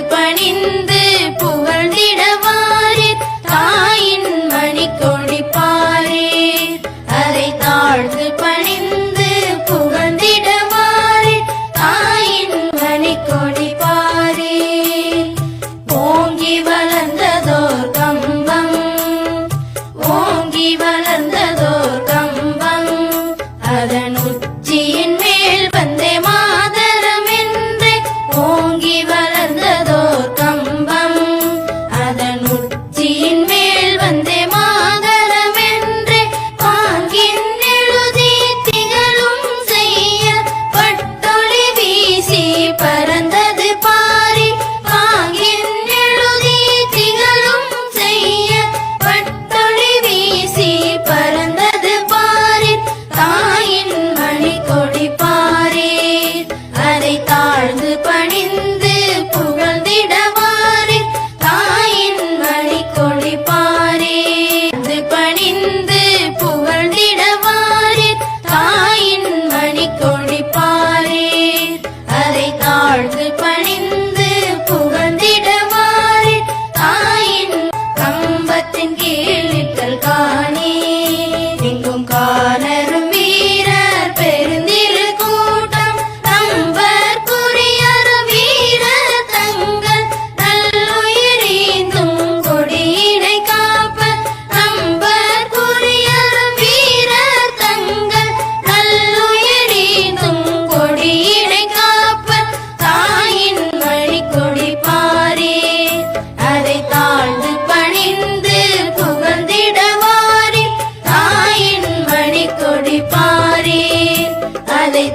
பணிந்து புகழ்ந்திடவா? கம்பத்தின் கீழிட்டல் காணி.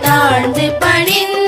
தாழ்ந்து பணிந்து